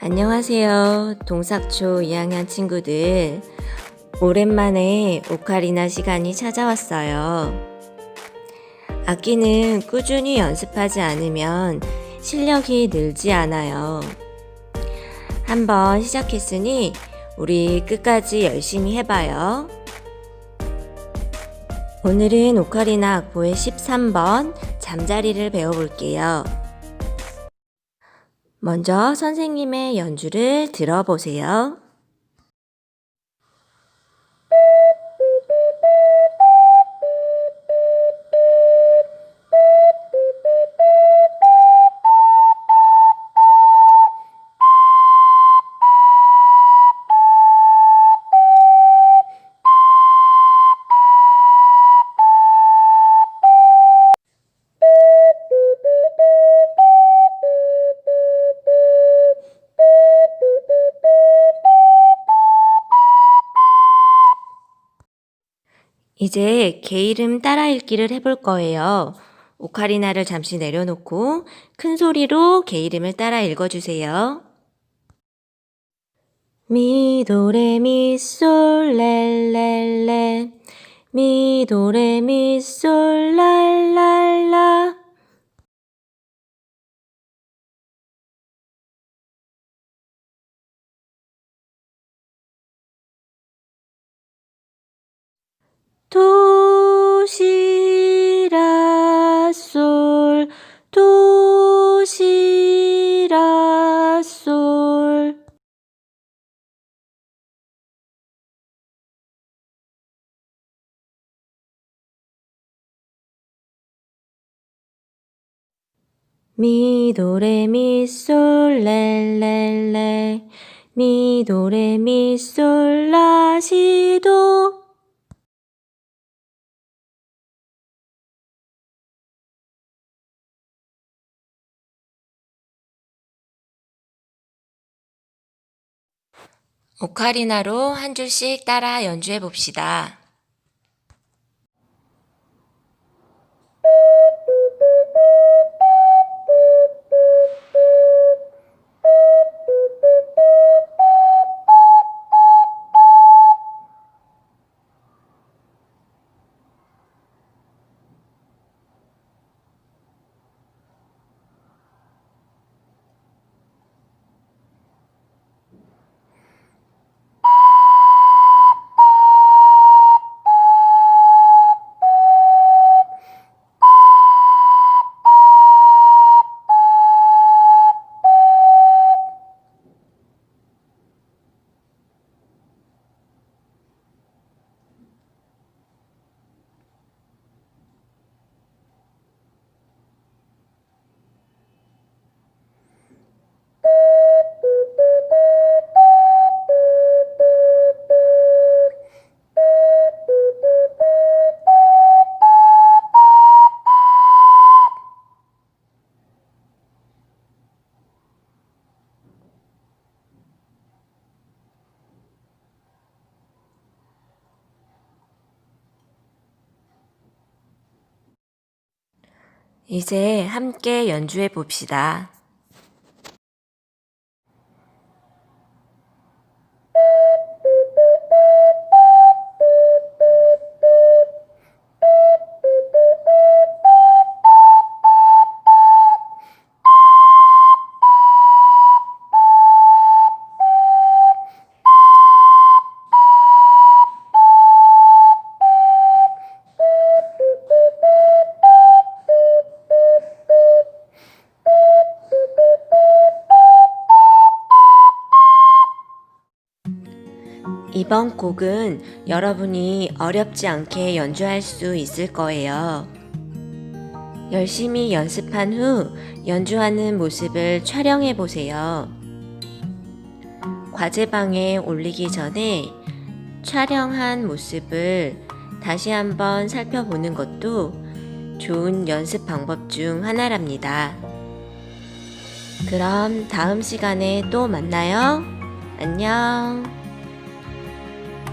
안녕하세요. 동삭초 2학년 친구들. 오랜만에 오카리나 시간이 찾아왔어요. 악기는 꾸준히 연습하지 않으면 실력이 늘지 않아요. 한번 시작했으니 우리 끝까지 열심히 해봐요. 오늘은 오카리나 악보의 13번 잠자리를 배워볼게요. 먼저 선생님의 연주를 들어보세요. 이제 개 이름 따라 읽기를 해볼 거예요. 오카리나를 잠시 내려놓고 큰 소리로 개 이름을 따라 읽어주세요. 미도레미솔렐렐레 미도레미솔랄랄라 미도레미솔렐렐레 미도레미솔라시도 오카리나로 한 줄씩 따라 연주해 봅시다. 이제 함께 연주해 봅시다. 이번 곡은 여러분이 어렵지 않게 연주할 수 있을 거예요. 열심히 연습한 후 연주하는 모습을 촬영해 보세요. 과제방에 올리기 전에 촬영한 모습을 다시 한번 살펴보는 것도 좋은 연습 방법 중 하나랍니다. 그럼 다음 시간에 또 만나요. 안녕.